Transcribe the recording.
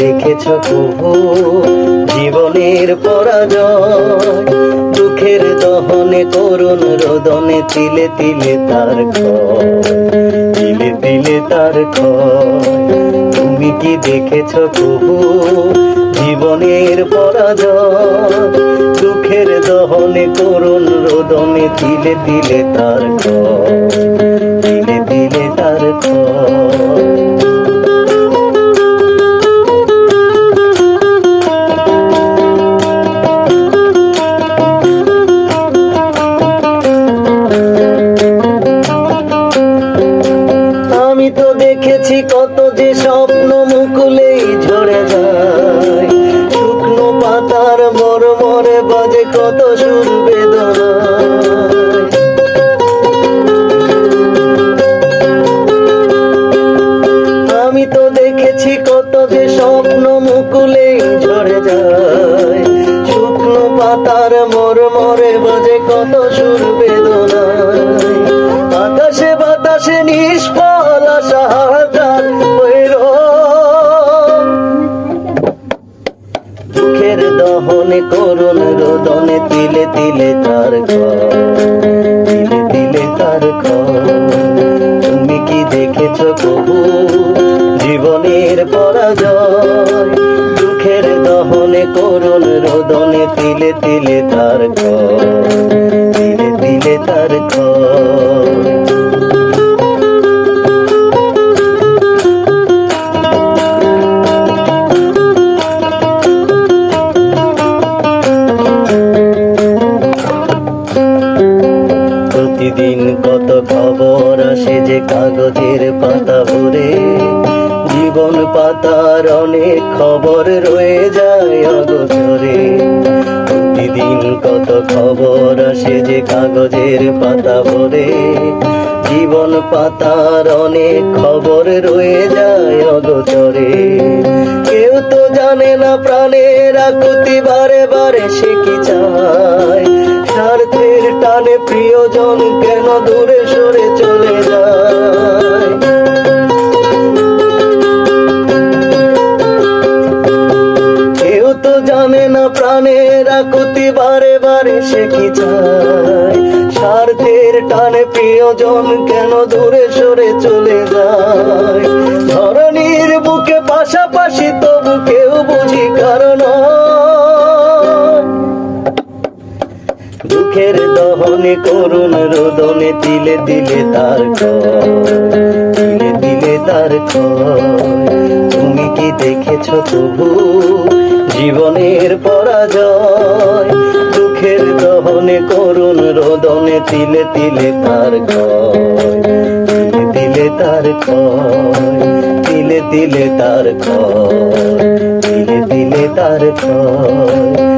দেখেছ প্রভু? জীবনের পরাজয় দুঃখের দহনে করুণ রোদনে তিলে তিলে তার তিলে তিলে তার তুমি কি দেখেছ প্রভু জীবনের পরাজয়? দুঃখের দহনে করুণ রোদনে তিলে তিলে তার তিলে তিলে তার কত আমি তো দেখেছি কত যে স্বপ্ন মুকুলে শুকনো পাতার মর মরে বাজে কত সুর রোদনে তিলে তিলে তার তিলে তিলে তার তুমি কি দেখেছ প্রভু জীবনের পরাজয়? দুঃখের দহনে করুণ রোদনে তিলে তিলে তার তিলে তিলে তার ঘর। প্রতিদিন কত খবর আসে যে কাগজের পাতা ভরে? জীবন পাতার অনেক খবর রয়ে যায় অগোচরে। প্রতিদিন কত খবর আসে যে কাগজের পাতা ভরে? জীবন পাতার অনেক খবর রয়ে যায় অগোচরে। কেউ তো জানে না প্রাণের আকুতি বারে বারে সে কি চায়? প্রিয়জন কেন দূরে সরে চলে কেউ তো জানে না প্রাণের আকুতি বারে বারে সে কি চায়? স্বার্থের টানে প্রিয়জন কেন দূরে সরে চলে যায়? ধরনীর বুকে পাশাপাশি তবু কেউ দহনে করুণ, রোদনে তিলে তিলে তার তিলে তিলে তার তুমি কি দেখেছ তবু জীবনের পরাজয়? দুঃখের দহনে করুণ, রোদনে তিলে তিলে তার তিলে তিলে তার তিলে তিলে তার তিলে তিলে তার